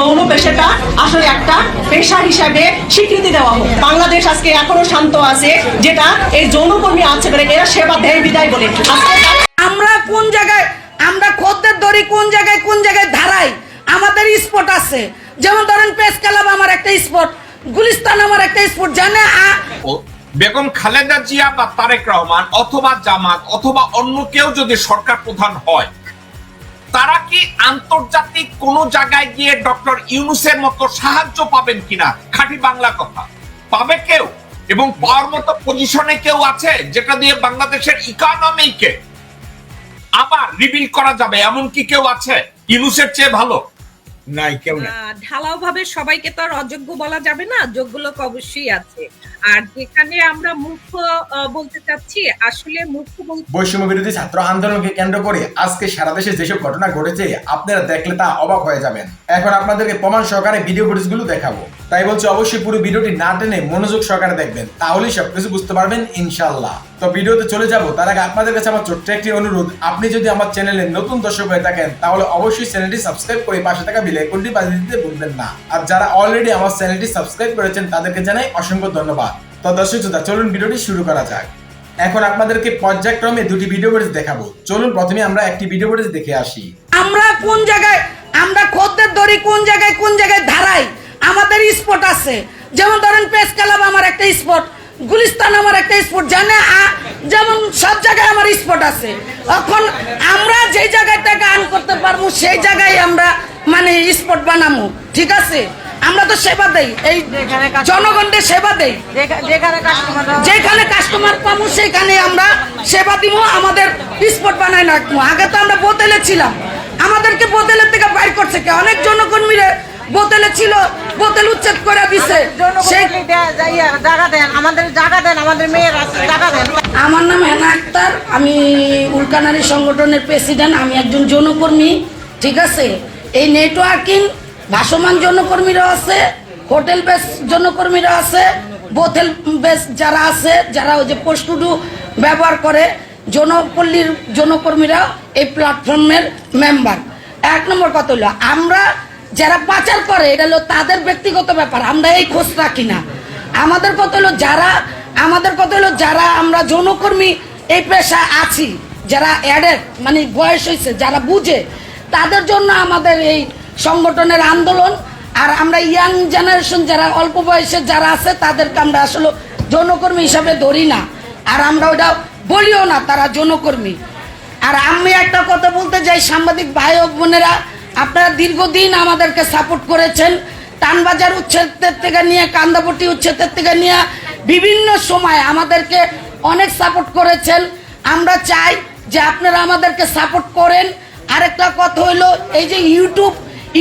যৌন পেশাটা আসলে একটা পেশা হিসাবে স্বীকৃতি দেওয়া হোক। বাংলাদেশ আজকে এখনও শান্ত আছে যেটা এই যৌনকর্মী আছে বলে এরা সেবা দেয় বিদায় বলে। আমরা কোন জায়গায় আমরা খদ্দের ধরি কোন জায়গায় কোন জায়গায় ধারাই? আমাদের স্পট আছে। যেমন ধরেন প্রেস ক্লাব আমার একটা স্পট গুলিস্তান আমার একটা স্পট জানে বেগম খালেদা জিয়া বা তারেক রহমান অথবা জামাত অথবা অন্য কেউ যদি সরকার প্রধান হয় তারা কি আন্তর্জাতিক কোন জায়গায় গিয়ে ডক্টর ইউনুসের মতো সাহায্য পাবেন কিনা? খাঁটি বাংলা কথা। পাবে কেউ? এবং পাওয়ার মতো পজিশনে কেউ আছে যেটা দিয়ে বাংলাদেশের ইকোনমিকে আবার রিবিল করা যাবে? এমন কি কেউ আছে? ইউনুসের চেয়ে ভালো। নাই কেউ নাই। আহ, ঢালাওভাবে সবাইকে তো আর অযোগ্য বলা যাবে না যোগ্য লোক অবশ্যই আছে। আর যেখানে আমরা মুখ্য বলতে চাচ্ছি আসলে মুখ্য বলতে বৈষম্য বিরোধী ছাত্র আন্দোলনকে কেন্দ্র করে আজকে সারা দেশে যেসব ঘটনা ঘটেছে আপনারা দেখলে তা অবাক হয়ে যাবেন। এখন আপনাদেরকে প্রমাণ সহকারে ভিডিও ফুটেজগুলো দেখাবো। তাই বলছি অবশ্যই পুরো ভিডিওটি না টেনে মনোযোগ সহকারে দেখবেন তাহলেই সবকিছু বুঝতে পারবেন ইনশাল্লাহ তো ভিডিওতে চলে যাব। তার আগে আপনাদের কাছে আমার ছোট্ট একটি অনুরোধ। আপনি যদি আমার চ্যানেলে নতুন দর্শক হয়ে থাকেন, তাহলে অবশ্যই চ্যানেলটি সাবস্ক্রাইব করে পাশে থাকা বেল আইকনটি বাজিয়ে দিতে ভুলবেন না। আর যারা অলরেডি আমার চ্যানেলটি সাবস্ক্রাইব করেছেন, তাদেরকে জানাই অসংখ্য ধন্যবাদ। তো দর্শক শ্রোতা, চলুন ভিডিওটি শুরু করা যাক। এখন আপনাদেরকে পর্যায়ক্রমে দুটি ভিডিও ফুটেজ দেখাবো। চলুন প্রথমে আমরা একটি ভিডিও ফুটেজ দেখে আসি। আমরা কোন জায়গায়, আমরা খদ্দের ধরি কোন জায়গায় কোন জায়গায় ধারাই? আমাদের স্পট আছে। যেমন ধরেন প্রেস ক্লাব আমার একটা স্পট গুলিস্তান আমার একটা স্পট জানে যেমন সব জায়গায় আমার স্পট আছে। এখন আমরা যেই জায়গায় থেকে আর্ন করতে পারব সেই জায়গায় আমরা মানে স্পট বানাবো ঠিক আছে? আমরা তো সেবা দেই এই জনগণকে সেবা দেই। যেখানে কাস্টমার পাবো। সেখানে আমরা সেবা দিব আমাদের স্পট বানাই রাখব। আগে তো আমরা বোতলে ছিলাম। আমাদেরকে বোতলের থেকে বাইর করছে কে? অনেক জনকর্মীরা বোতলে ছিল বোতল উচ্ছেদ করে দিছে। দেন, আমাদের আমার নাম হেনা আক্তার, আমি উল্কানারী সংগঠনের প্রেসিডেন্ট, আমি একজন যৌনকর্মী, ঠিক আছে? এই নেটওয়ার্কিং, ভাসমান যৌনকর্মীরা আছে, হোটেল বেস যৌনকর্মীরা আছে, বোথেল বেস যারা আছে, যারা ওই যে পোস্টুডু ব্যবহার করে, যৌনপল্লীর যৌনকর্মীরা এই প্ল্যাটফর্মের মেম্বার। এক নম্বর কথা হলো, আমরা যারা পাচার করে, এটা হলো তাদের ব্যক্তিগত ব্যাপার, আমরা এই খোঁজ রাখি না। আমাদের কথা হলো যারা, আমাদের কথা হলো যারা আমরা যৌনকর্মী, এই পেশা আছি, যারা অ্যাডেড মানে বয়স হয়েছে, যারা বুঝে, তাদের জন্য আমাদের এই সংগঠনের আন্দোলন, আর আমরা ইয়াং জেনারেশন যারা অল্প বয়সের যারা আছে, তাদেরকে আমরা আসলে যৌনকর্মী হিসাবে ধরি না। আর আমরা ওটা বলিও না, তারা যৌনকর্মী। আর আমি একটা কথা বলতে চাই, সাংবাদিক ভাই বোনেরা, আপনারা দীর্ঘদিন আমাদেরকে সাপোর্ট করেছেন টানবাজার উচ্ছেদের থেকে নিয়ে কান্দাপট্টি উচ্ছেদের থেকে নিয়ে বিভিন্ন সময় আমাদেরকে অনেক সাপোর্ট করেছেন। আমরা চাই যে আপনারা আমাদেরকে সাপোর্ট করেন। আরেকটা কথা হলো, এই যে ইউটিউব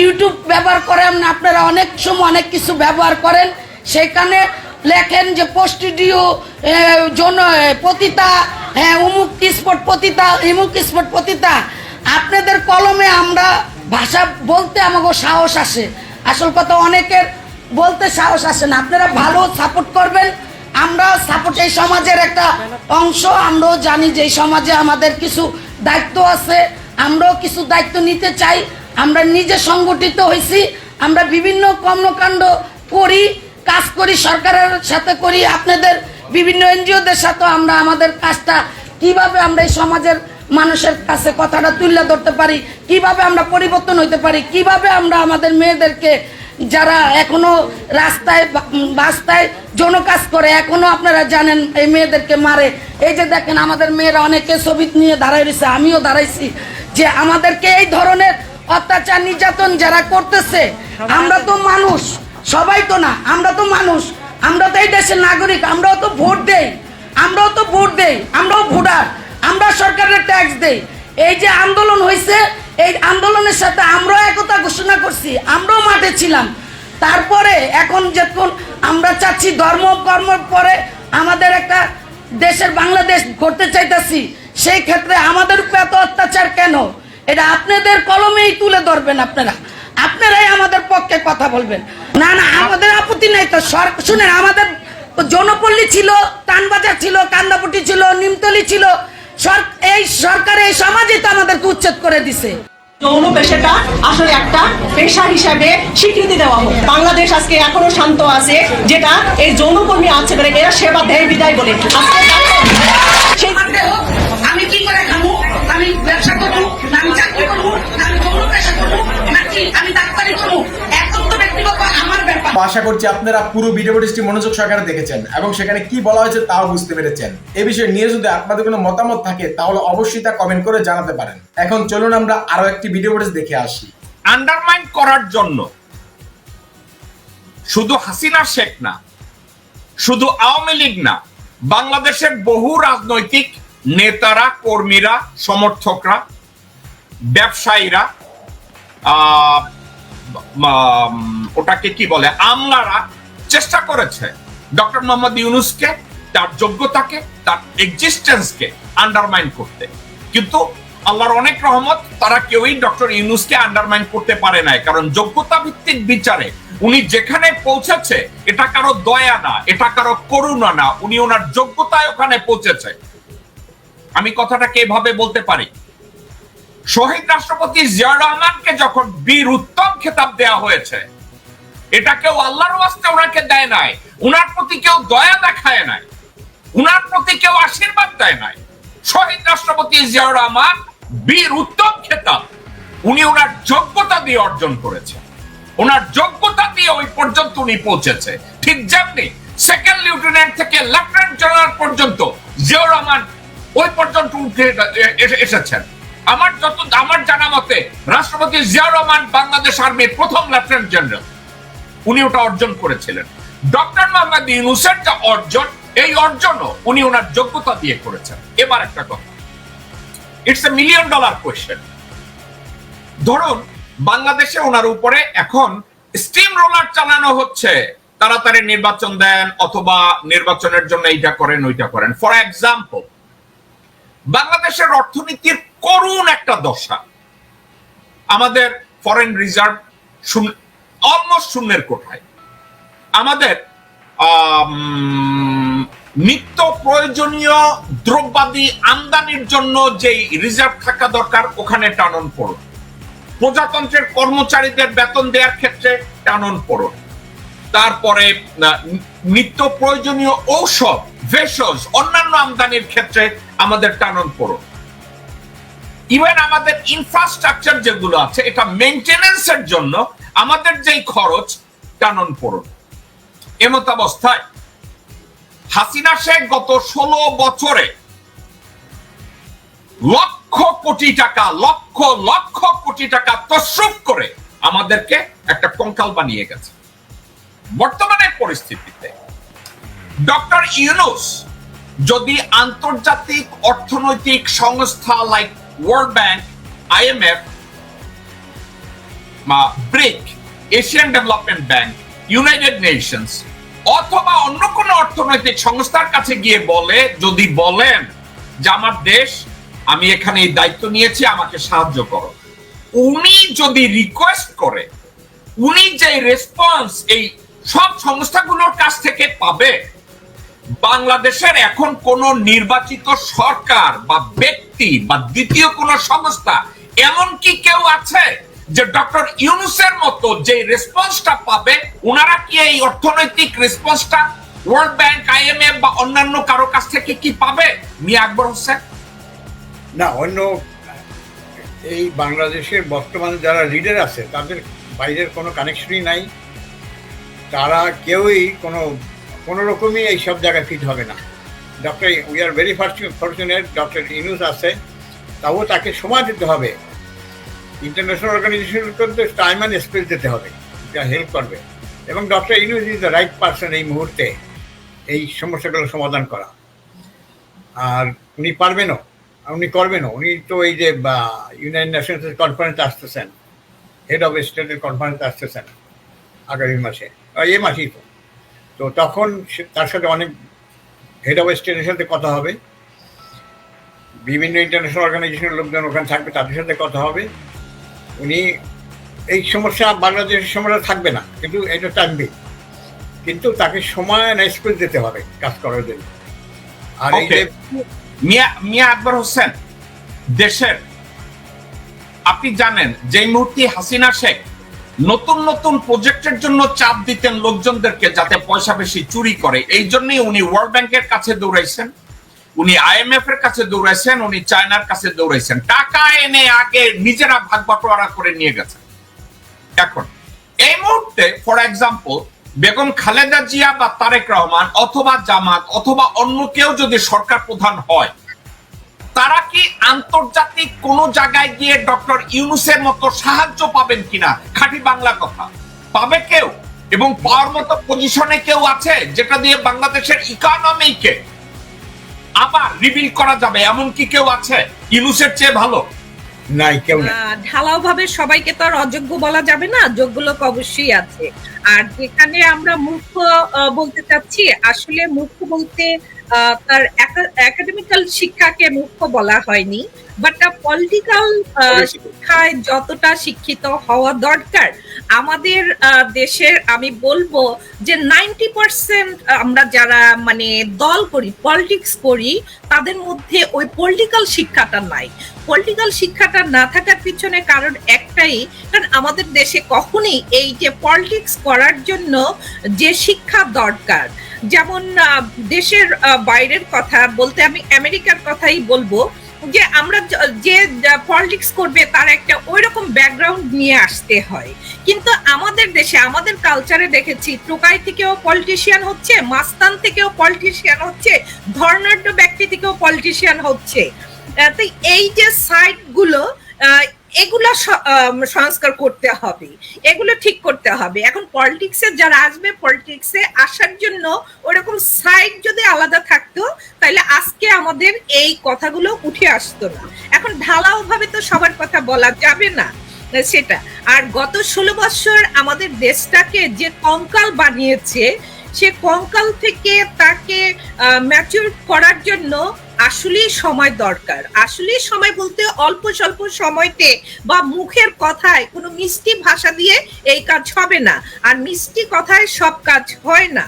ইউটিউব ব্যবহার করেন, আপনারা অনেক সময় অনেক কিছু ব্যবহার করেন। সেখানে লেখেন যে পোস্টিডিও জন পতিতা হ্যাঁ উমুক স্পট পতিতা ইমুক স্পট পতিতা। আপনাদের কলমে আমরা ভাষা বলতে আমাকে সাহস আসে। আসল কথা, অনেকের বলতে সাহস আসে না। আপনারা ভালো সাপোর্ট করবেন। আমরা সাপোর্ট এই সমাজের একটা অংশ। আমরাও জানি যে এই সমাজে আমাদের কিছু দায়িত্ব আছে। আমরাও কিছু দায়িত্ব নিতে চাই। আমরা নিজে সংগঠিত হয়েছি আমরা বিভিন্ন কর্মকাণ্ড করি, কাজ করি, সরকারের সাথে করি। আপনাদের বিভিন্ন এনজিওদের সাথে আমরা আমাদের কাজটা, কীভাবে আমরা এই সমাজের মানুষের কাছে কথাটা তুলে ধরতে পারি? কীভাবে আমরা পরিবর্তন হইতে পারি? কীভাবে আমরা আমাদের মেয়েদেরকে যারা এখনও রাস্তায় বা- উম, রাস্তায় যৌন কাজ করে এখনও আপনারা জানেন এই মেয়েদেরকে মারে। এই যে দেখেন আমাদের মেয়েরা অনেকে ছবি নিয়ে দাঁড়াই রয়েছে আমিও দাঁড়াইছি যে আমাদেরকে এই ধরনের অত্যাচার নির্যাতন যারা করতেছে আমরা তো মানুষ সবাই তো না আমরা তো মানুষ আমরা তো এই দেশের নাগরিক আমরাও তো ভোট দেই আমরাও তো ভোট দেই আমরাও ভোটার। আমরা সরকারের ট্যাক্স দেই। এই যে আন্দোলন হয়েছে এই আন্দোলনের সাথে আমরাও একতা ঘোষণা করছি, আমরাও মাঠে ছিলাম। তারপরে এখন যখন আমরা চাচ্ছি ধর্ম কর্ম পরে আমাদের একটা দেশের বাংলাদেশ করতে চাইতেছি, সেই ক্ষেত্রে আমাদের উপরে এত অত্যাচার কেন? এটা আপনাদের কলমেই তুলে ধরবেন আপনারা। আপনারাই আমাদের পক্ষে কথা বলবেন। না না, আমাদের আপত্তি নেই তো। সর- শুনেন, আমাদের জনপল্লী ছিল, তানবাজার ছিল কান্দাপট্টি ছিল, নিমতলি ছিল এই সরকার, এই সমাজে তো আমাদেরকে উচ্ছেদ করে দিছে। যৌন পেশাটা আসলে একটা পেশা হিসাবে স্বীকৃতি দেওয়া হোক। বাংলাদেশ আজকে এখনও শান্ত আছে, যেটা এই যৌনকর্মী আছে এরা সেবা দেয় বিদায় বলে। আজকে ব্যাপার আশা করছি আপনারা পুরো ভিডিও ফুটেজটি মনোযোগ সহকারে দেখেছেন এবং সেখানে কি বলা হয়েছে তাও বুঝতে পেরেছেন। এ বিষয়ে নিয়ে যদি আপনাদের কোনো মতামত থাকে, তাহলে অবশ্যই তা কমেন্ট করে জানাতে পারেন। এখন চলুন আমরা আরও একটি ভিডিও ফুটেজ দেখে আসি। আন্ডারমাইন করার জন্য শুধু হাসিনা শেখ না, শুধু আওয়ামী লীগ না, বাংলাদেশের বহু রাজনৈতিক নেতারা, কর্মীরা, সমর্থকরা, ব্যবসায়ীরা ওটাকে কি বলে, আমলারা চেষ্টা করেছে ডক্টর মোহাম্মদ ইউনুসকে, তার যোগ্যতাকে, তার এক্সিস্টেন্সকে আন্ডারমাইন করতে। কিন্তু আল্লাহর অনেক রহমত, তারা কেউই ডক্টর ইউনুসকে আন্ডারমাইন করতে পারে নাই। কারণ যোগ্যতা ভিত্তিক বিচারে উনি যেখানে পৌঁছেছে, এটা কারও দয়া না, এটা কারও করুণা না, উনি ওনার যোগ্যতায় ওখানে পৌঁছেছে। আমি কথাটাকে এভাবে বলতে পারি শহীদ রাষ্ট্রপতি জিয়াউর রহমানকে যখন বীর উত্তম খেতাব দেয়া হয়েছে, এটা কেউ আল্লাহর ওয়াস্তে ওনাকে দেয় নাই, উনার প্রতি কেউ দয়া দেখায় নাই, উনার প্রতি কেউ আশীর্বাদ দেয় নাই। শহীদ রাষ্ট্রপতি জিয়াউর রহমান বীর উত্তম খেতাব, উনি ওনার যোগ্যতা দিয়ে অর্জন করেছেন। ওনার যোগ্যতা দিয়ে ওই পর্যন্ত উনি পৌঁছেছে। ঠিক যেমনি সেকেন্ড লিউটেন্যান্ট থেকে লেফটেন্যান্ট জেনারেল পর্যন্ত জিয়াউর রহমান ওই পর্যন্ত উঠে এসেছেন। আমার যত আমার জানা মতে, রাষ্ট্রপতি জিয়া রহমান বাংলাদেশ আর্মির প্রথম লেফটেন্যান্ট জেনারেল। উনি ওটা অর্জন করেছিলেন। ডক্টর মোহাম্মদ ইউনুসের যা অর্জন, এই অর্জনও উনি ওনার যোগ্যতা দিয়ে করেছেন। এবার একটা কথা। It's a million dollar question ধরুন, বাংলাদেশে ওনার উপরে এখন স্টিম রোলার চালানো হচ্ছে। তাড়াতাড়ি নির্বাচন দেন অথবা নির্বাচনের জন্য এইটা করেন, ওইটা করেন। ফর এক্সাম্পল বাংলাদেশের অর্থনীতির করুণ একটা দশা। আমাদের ফরেন রিজার্ভ অলমোস্ট শূন্যের কোঠায়। আমাদের নিত্য প্রয়োজনীয় দ্রব্যাদি আমদানির জন্য যেই রিজার্ভ থাকা দরকার, ওখানে টানন পড়ুন। প্রজাতন্ত্রের কর্মচারীদের বেতন দেওয়ার ক্ষেত্রে টানন পড়ুন। তারপরে নিত্য প্রয়োজনীয় ঔষধ, ভেষজ, অন্যান্য আমদানির ক্ষেত্রে আমাদের টানন পড়ুন। ইভেন আমাদের ইনফ্রাস্ট্রাকচার যেগুলো আছে, এটা মেনটেনেন্সের জন্য আমাদের যেই খরচ, টানন পড়ুন এমত অবস্থায় হাসিনা শেখ গত ষোলো বছরে লক্ষ কোটি টাকা, লক্ষ লক্ষ কোটি টাকা তসরুপ করে আমাদেরকে একটা কঙ্কাল বানিয়ে গেছে। বর্তমানে পরিস্থিতিতে ডক্টর ইউনুস যদি আন্তর্জাতিক অর্থনৈতিক সংস্থা like world bank IMF BRIC Asian development bank United Nations অথবা অন্য কোনো অর্থনৈতিক সংস্থার কাছে গিয়ে বলে, যদি বলেন যে আমার দেশ, আমি এখানে এই দায়িত্ব নিয়েছি, আমাকে সাহায্য করো। উনি যদি রিকোয়েস্ট করে, উনি যে রেসপন্স এই সব সংস্থাগুলোর কাছ থেকে পাবে বাংলাদেশের এখন কোন নির্বাচিত সরকার বা ব্যক্তি বা দ্বিতীয় কোন সংস্থা এমন কি কেউ আছে যে ডক্টর ইউনুসের মতো যে রেসপন্সটা পাবে ওনারা কি এই অর্থনৈতিক রেসপন্সটা ওয়ার্ল্ড ব্যাংক আইএমএফ বা অন্যান্য কারও কাছ থেকে কি পাবে? মিয়া আকবর হোসেন? না, অন্য, এই বাংলাদেশের বর্তমানে যারা লিডার আছে, তাদের বাইরের কোনো কানেকশনই নাই। তারা কেউই কোনো কোনো রকমই এই সব জায়গায় ফিট হবে না। Doctor we are very fortunate doctor Yunus আছে। তাও তাকে সময় দিতে হবে। ইন্টারন্যাশনাল অর্গানাইজেশনকে টাইম অ্যান্ড স্পেস দিতে হবে। যা হেল্প করবে। এবং doctor Yunus is the right person এই মুহূর্তে এই সমস্যাগুলো সমাধান করা। আর উনি পারবেনও, উনি করবেনও। উনি তো এই যে ইউনাইটেড নেশনসের কনফারেন্স আসতেছেন। হেড অফ স্টেটের কনফারেন্স আসতেছেন। আগামী মাসে। এ মাসেই তো। তো তখন তার সাথে অনেক হেড অফ স্টেটের সাথে কথা হবে। বিভিন্ন ইন্টারন্যাশনাল অর্গানাইজেশনের লোকজন ওখানে থাকবে তাদের সাথে কথা হবে। উনি এই সমস্যা বাংলাদেশের সমস্যা থাকবে না কিন্তু এটা টানবে কিন্তু তাকে সময় স্কুল দিতে হবে কাজ করার জন্য। আর এই যে মিয়া মিয়া আকবর হোসেন দেশের আপনি জানেন যে মুহূর্তে হাসিনা শেখ নতুন নতুন প্রজেক্টের জন্য চাপ দিতেন লোকজনদেরকে যাতে পয়সা বেশি চুরি করে। এই জন্যই উনি ওয়ার্ল্ড ব্যাংকের কাছে দৌড়াইছেন। উনি আইএমএফ এর কাছে দৌড়াইছেন, উনি চায়নার কাছে দৌড়াইছেন। টাকা এনে আগে নিজেরা ভাগ বাটোয়ারা করে নিয়ে গেছেন। এখন, এই মুহূর্তে ফর এক্সাম্পল বেগম খালেদা জিয়া বা তারেক রহমান অথবা জামাত অথবা অন্য কেউ যদি সরকার প্রধান হয় তারা কি আন্তর্জাতিক কোন জায়গায় গিয়ে ডক্টর ইউনুসের মতো সাহায্য পাবেন কিনা? খাঁটি বাংলা কথা। পাবে কেউ? এবং পাওয়ার মতো পজিশনে কেউ আছে যেটা দিয়ে বাংলাদেশের ইকোনমিকে আবার রিবিল করা যাবে? এমন কি কেউ আছে? ইউনুসের চেয়ে ভালো? নাই, কেউ নাই। ঢালাও ভাবে সবাইকে তো আর অযোগ্য বলা যাবে না। যোগ্য লোক অবশ্যই আছে। আর যেখানে আমরা মূর্খ বলতে চাচ্ছি, আসলে মূর্খ বলতে তার একাডেমিক্যাল শিক্ষাকে মুখ্য বলা হয়নি বাট পলিটিক্যাল শিক্ষায় যতটা শিক্ষিত হওয়া দরকার আমাদের দেশের আমি বলব যে নাইনটি পার্সেন্ট আমরা যারা মানে দল করি পলিটিক্স করি তাদের মধ্যে ওই পলিটিক্যাল শিক্ষাটা নাই। পলিটিক্যাল শিক্ষাটা না থাকার পিছনে কারণ একটাই কারণ আমাদের দেশে কখনই এই যে পলিটিক্স করার জন্য যে শিক্ষা দরকার যেমন দেশের বাইরের কথা বলতে আমি আমেরিকার কথাই বলব যে আমরা যে পলিটিক্স করবে তার একটা ওইরকম ব্যাকগ্রাউন্ড নিয়ে আসতে হয়। কিন্তু আমাদের দেশে আমাদের কালচারে দেখেছি টোকাই থেকেও পলিটিশিয়ান হচ্ছে মাস্তান থেকেও পলিটিশিয়ান হচ্ছে ধর্নাঢ্য ব্যক্তি থেকেও পলিটিশিয়ান হচ্ছে। তো এই যে সাইটগুলো আহ, এগুলো সংস্কার করতে হবে। এগুলো ঠিক করতে হবে। এখন পলিটিক্সে যারা আসবে পলিটিক্সে আসার জন্য ওরকম সাইড যদি আলাদা থাকতো তাহলে আজকে আমাদের এই কথাগুলো উঠে আসতো না। এখন ঢালাও ভাবে তো সবার কথা বলা যাবে না, সেটা। আর গত ষোলো বছর আমাদের দেশটাকে যে কঙ্কাল বানিয়েছে, সে কঙ্কাল থেকে তাকে ম্যাচিউর করার জন্য আসলেই সময় দরকার। আসলেই সময় বলতে অল্প স্বল্প সময়তে বা মুখের কথায় কোনো মিষ্টি ভাষা দিয়ে এই কাজ হবে না। আর মিষ্টি কথায় সব কাজ হয় না।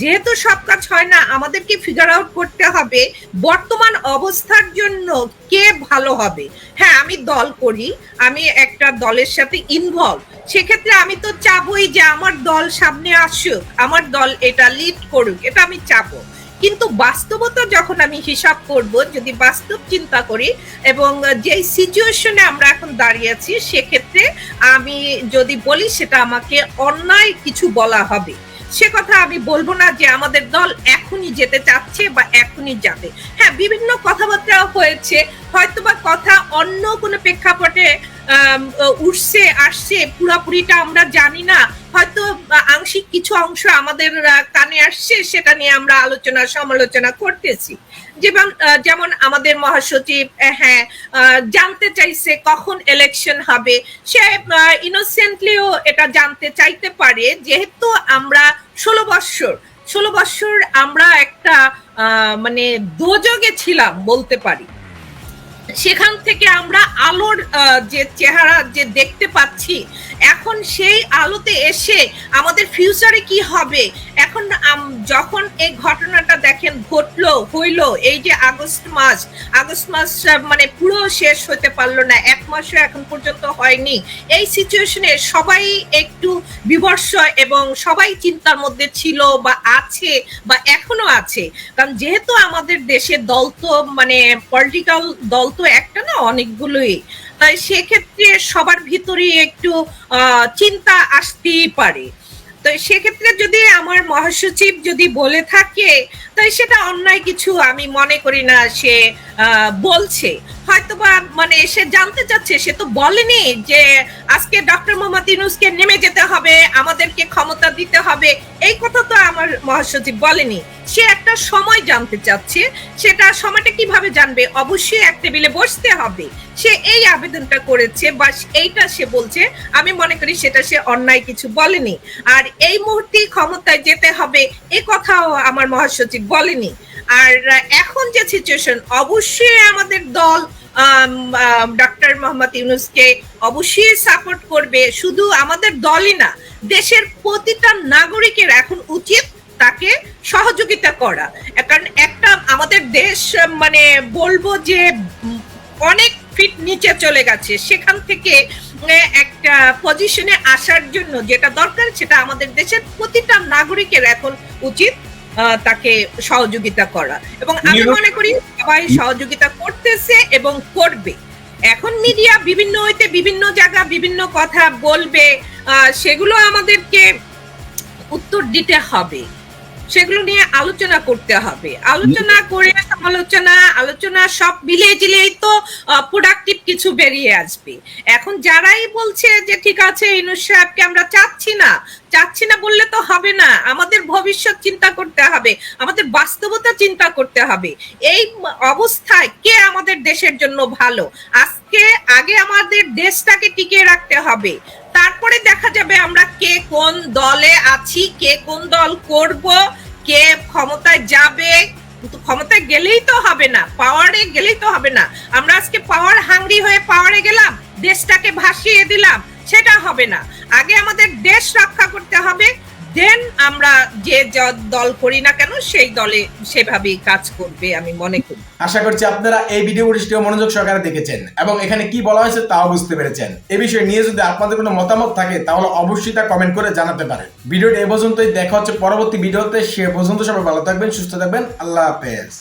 যেহেতু সব কাজ হয় না, আমাদেরকে ফিগার আউট করতে হবে বর্তমান অবস্থার জন্য কে ভালো হবে। হ্যাঁ আমি দল করি, আমি একটা দলের সাথে ইনভলভ সেক্ষেত্রে আমি তো চাবই যে আমার দল সামনে আসুক, আমার দল এটা লিড করুক, এটা আমি চাবো। কিন্তু বাস্তবতা যখন আমি হিসাব করব, যদি বাস্তব চিন্তা করি এবং যে সিচুয়েশনে আমরা এখন দাঁড়িয়ে আছি, সেক্ষেত্রে আমি যদি বলি সেটা আমাকে অন্যায় কিছু বলা হবে। সে কথা আমি বলব না যে আমাদের দল এখনই যেতে চাচ্ছে বা এখনই যাবে। হ্যাঁ বিভিন্ন কথাবার্তা হয়েছে। হয়তোবা কথা অন্য কোনো প্রেক্ষাপটে উঠছে, আসছে, পুরাপুরিটা আমরা জানি না। হয়তো আংশিক কিছু অংশ আমাদের কানে আসছে, সেটা নিয়ে আমরা আলোচনা, সমালোচনা করতেছি। যেমন যেমন আমাদের মহাসচিব হ্যাঁ জানতে চাইছে কখন ইলেকশন হবে। সে ইনোসেন্টলিও এটা জানতে চাইতে পারে, যেহেতু আমরা ষোলো বৎসর। ষোলো বৎসর আমরা একটা মানে দোজগে ছিলাম, বলতে পারি। সেখান থেকে আমরা আলোর যে চেহারা যে দেখতে পাচ্ছি, এখন সেই আলোতে এসে আমাদের ফিউচারে কি হবে? এখন যখন এই ঘটনাটা দেখেন, ঘটলো, হইল, এই যে আগস্ট মাস আগস্ট মাস মানে পুরো শেষ হতে পারল না, এক মাসও এখন পর্যন্ত হয়নি। এই সিচুয়েশনে সবাই একটু বিবর্ষ এবং সবাই চিন্তার মধ্যে ছিল বা আছে বা এখনও আছে। কারণ যেহেতু আমাদের দেশে দল তো মানে পলিটিক্যাল দল তো একটা না অনেকগুলোই। তাই সেক্ষেত্রে সবার ভিতরেই একটু চিন্তা আসতেই পারে। তো সেক্ষেত্রে যদি আমার মহাসচিব যদি বলে থাকে, তাই সেটা অন্যায় কিছু আমি মনে করি না সে বলছে। হয়তোবা মানে সে জানতে চাচ্ছে, সে তো বলেনি যে আজকে ডক্টর মোহাম্মদ ইউনুসকে নেমে যেতে হবে, আমাদেরকে ক্ষমতা দিতে হবে। এই কথা তো আমার মহাসচিব বলেনি। সে একটা সময় জানতে চাচ্ছে, সেটা সময়টা কীভাবে জানবে? অবশ্যই এক টেবিলে বসতে হবে। সে এই আবেদনটা করেছে বা এইটা সে বলছে, আমি মনে করি সেটা সে অন্যায় কিছু বলেনি। আর এই মুহূর্তে ক্ষমতায় যেতে হবে, এ কথাও আমার মহাসচিব বলেনি। আর এখন যে সিচুয়েশন অবশ্যই আমাদের দল ডক্টর মোহাম্মদ ইউনুসকে অবশ্যই সাপোর্ট করবে। শুধু আমাদের দলই না, দেশের প্রতিটা নাগরিকের এখন উচিত তাকে সহযোগিতা করা। কারণ একটা আমাদের দেশ মানে বলব যে অনেক ফিট নিচে চলে গেছে। সেখান থেকে একটা পজিশনে আসার জন্য যেটা দরকার সেটা আমাদের দেশের প্রতিটা নাগরিকের এখন উচিত তাকে সহযোগিতা করা। এবং আমি মনে করি সবাই সহযোগিতা করতেছে এবং করবে। এখন মিডিয়া বিভিন্ন হইতে বিভিন্ন জায়গা বিভিন্ন কথা বলবে সেগুলো আমাদেরকে উত্তর দিতে হবে। সেগুলো নিয়ে আলোচনা করতে হবে। আলোচনা করে, সমালোচনা, আলোচনা সব মিলিয়ে জিলেই তো প্রোডাক্টিভ কিছু বেরিয়ে আসবে। এখন যারাই বলছে যে, ঠিক আছে, ইনুস সাহেবকে আমরা চাচ্ছি না চাচ্ছি না বললে তো হবে না। আমাদের ভবিষ্যৎ চিন্তা করতে হবে। আমাদের বাস্তবতা চিন্তা করতে হবে। এই অবস্থায় কে আমাদের দেশের জন্য ভালো? আজকে আগে আমাদের দেশটাকে টিকিয়ে রাখতে হবে। তারপরে দেখা যাবে আমরা কে কোন দলে আছি, কে কোন দল করব, কে ক্ষমতায় যাবে। ক্ষমতায় গেলেই তো হবে না পাওয়ারে গেলেই তো হবে না। আমরা আজকে পাওয়ার হাঙ্গরি হয়ে পাওয়ারে গেলাম, দেশটাকে ভাসিয়ে দিলাম। সেটা হবে না। আগে আমাদের দেশ রক্ষা করতে হবে দেন আমরা যে দল করি না কেন, সেই দলে সেভাবেই কাজ করবে আমি মনে করি। আশা করছি আপনারা এই ভিডিও ফুটেজটিও মনোযোগ সহকারে দেখেছেন এবং এখানে কি বলা হয়েছে তাও বুঝতে পেরেছেন। এ বিষয়ে নিয়ে যদি আপনাদের কোনো মতামত থাকে, তাহলে অবশ্যই তা কমেন্ট করে জানাতে পারেন। ভিডিওটি এ পর্যন্তই, দেখা হচ্ছে পরবর্তী ভিডিওতে, সে পর্যন্ত সবাই ভালো থাকবেন, সুস্থ থাকবেন, আল্লাহ হাফেজ।